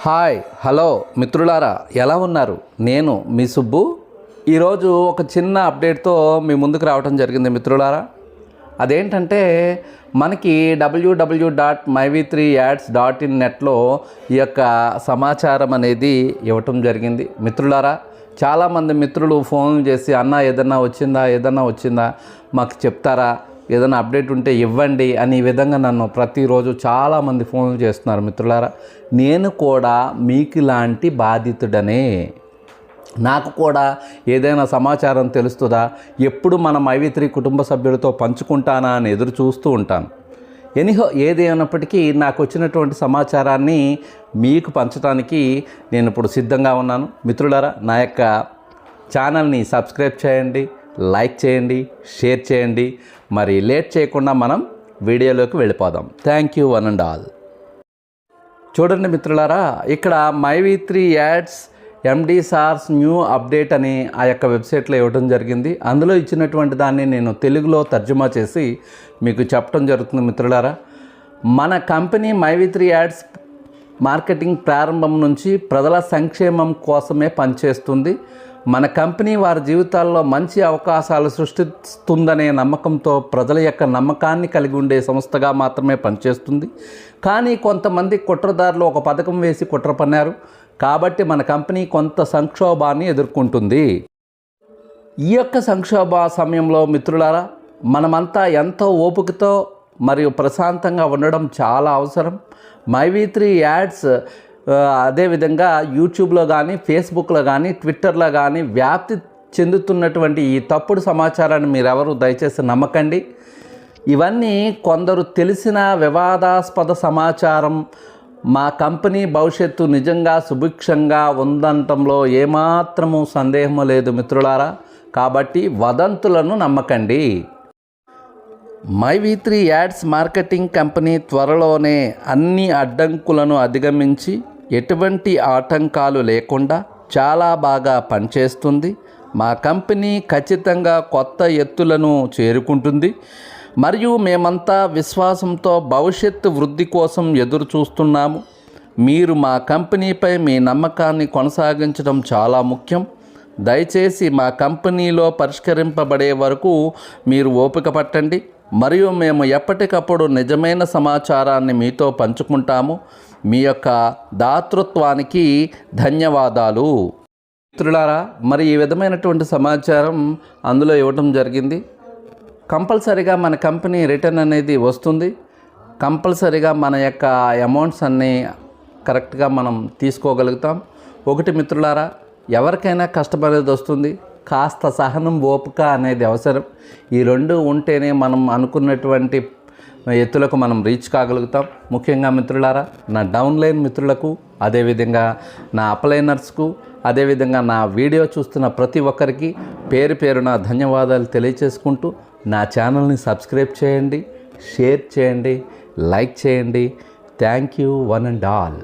Hi hello మిత్రులారా ఎలా ఉన్నారు? నేను మీ సుబ్బు. ఈరోజు ఒక చిన్న అప్డేట్తో మీ ముందుకు రావడం జరిగింది మిత్రులారా. అదేంటంటే మనకి WWW dot MyV three ads dot in నెట్లో ఈ యొక్క సమాచారం అనేది ఇవ్వటం జరిగింది మిత్రులారా. చాలామంది మిత్రులు ఫోన్ చేసి అన్న ఏదన్నా వచ్చిందా? ఏదన్నా వచ్చిందా? మాకు చెప్తారా? ఏదైనా అప్డేట్ ఉంటే ఇవ్వండి అని ఈ విధంగా నన్ను ప్రతిరోజు చాలామంది ఫోన్లు చేస్తున్నారు మిత్రులారా. నేను కూడా మీకు ఇలాంటి బాధితుడనే. నాకు కూడా ఏదైనా సమాచారం తెలుస్తుందా? ఎప్పుడు మన మైవిత్రి కుటుంబ సభ్యులతో పంచుకుంటానా అని ఎదురు చూస్తూ ఉంటాను. ఎనిహో ఏది అయినప్పటికీ నాకు వచ్చినటువంటి సమాచారాన్ని మీకు పంచడానికి నేను ఇప్పుడు సిద్ధంగా ఉన్నాను. మిత్రులారా నా యొక్క ఛానల్ని సబ్స్క్రైబ్ చేయండి. లైక్ చేయండి షేర్ చేయండి. మరి లేట్ చేయకుండా మనం వీడియోలోకి వెళ్ళిపోదాం. Thank you one and all చూడండి మిత్రులారా ఇక్కడ MyV three ads MD sirs new update అని ఆ యొక్క వెబ్సైట్లో ఇవ్వడం జరిగింది. అందులో ఇచ్చినటువంటి దాన్ని నేను తెలుగులో తర్జుమా చేసి మీకు చెప్పడం జరుగుతుంది మిత్రులారా. మన company MyV three ads marketing ప్రారంభం నుంచి ప్రజల సంక్షేమం కోసమే పనిచేస్తుంది. మన కంపెనీ వారి జీవితాల్లో మంచి అవకాశాలు సృష్టిస్తుందనే నమ్మకంతో ప్రజల యొక్క నమ్మకాన్ని కలిగి ఉండే సంస్థగా మాత్రమే పనిచేస్తుంది. కానీ కొంతమంది కుట్రదారులు ఒక పథకం వేసి కుట్ర పన్నారు కాబట్టి మన కంపెనీ కొంత సంక్షోభాన్ని ఎదుర్కొంటుంది. ఈ యొక్క సంక్షోభ సమయంలో మిత్రులారా మనమంతా ఎంతో ఓపికతో మరియు ప్రశాంతంగా ఉండడం చాలా అవసరం. మైవీ త్రీ యాడ్స్ అదేవిధంగా యూట్యూబ్లో కానీ ఫేస్బుక్లో కానీ ట్విట్టర్లో కానీ వ్యాప్తి చెందుతున్నటువంటి ఈ తప్పుడు సమాచారాన్ని మీరెవరు దయచేసి నమ్మకండి. ఇవన్నీ కొందరు తెలిసిన వివాదాస్పద సమాచారం. మా కంపెనీ భవిష్యత్తు నిజంగా సుభిక్షంగా ఉందంటంలో ఏమాత్రము సందేహం లేదు మిత్రులారా. కాబట్టి వదంతులను నమ్మకండి. My V three ads marketing company త్వరలోనే అన్ని అడ్డంకులను అధిగమించి ఎటువంటి ఆటంకాలు లేకుండా చాలా బాగా పనిచేస్తుంది. మా కంపెనీ ఖచ్చితంగా కొత్త ఎత్తులను చేరుకుంటుంది. మరియు మేమంతా విశ్వాసంతో భవిష్యత్తు వృద్ధి కోసం ఎదురు చూస్తున్నాము మీరు మా కంపెనీపై మీ నమ్మకాన్ని కొనసాగించడం చాలా ముఖ్యం. దయచేసి మా కంపెనీలో పరిష్కరింపబడే వరకు మీరు ఓపిక పట్టండి. మరియు మేము ఎప్పటికప్పుడు నిజమైన సమాచారాన్ని మీతో పంచుకుంటాము. మీ యొక్క దాతృత్వానికి ధన్యవాదాలు. మిత్రులారా మరి ఈ విధమైనటువంటి సమాచారం అందులో ఇవ్వటం జరిగింది. కంపల్సరిగా మన కంపెనీ రిటర్న్ అనేది వస్తుంది. కంపల్సరిగా మన యొక్క అమౌంట్స్ అన్నీ కరెక్ట్గా మనం తీసుకోగలుగుతాం. ఒకటి మిత్రులారా ఎవరికైనా కష్టం అనేది వస్తుంది. కాస్త సహనం ఓపిక అనేది అవసరం. ఈ రెండు ఉంటేనే మనం అనుకున్నటువంటి ఎత్తులకు మనం రీచ్ కాగలుగుతాం. ముఖ్యంగా మిత్రులారా నా డౌన్లైన్ మిత్రులకు అదేవిధంగా నా అప్లైనర్స్కు అదేవిధంగా నా వీడియో చూస్తున్న ప్రతి ఒక్కరికి పేరు పేరున ధన్యవాదాలు తెలియచేసుకుంటూ నా ఛానల్ని సబ్స్క్రైబ్ చేయండి షేర్ చేయండి లైక్ చేయండి. Thank you one and all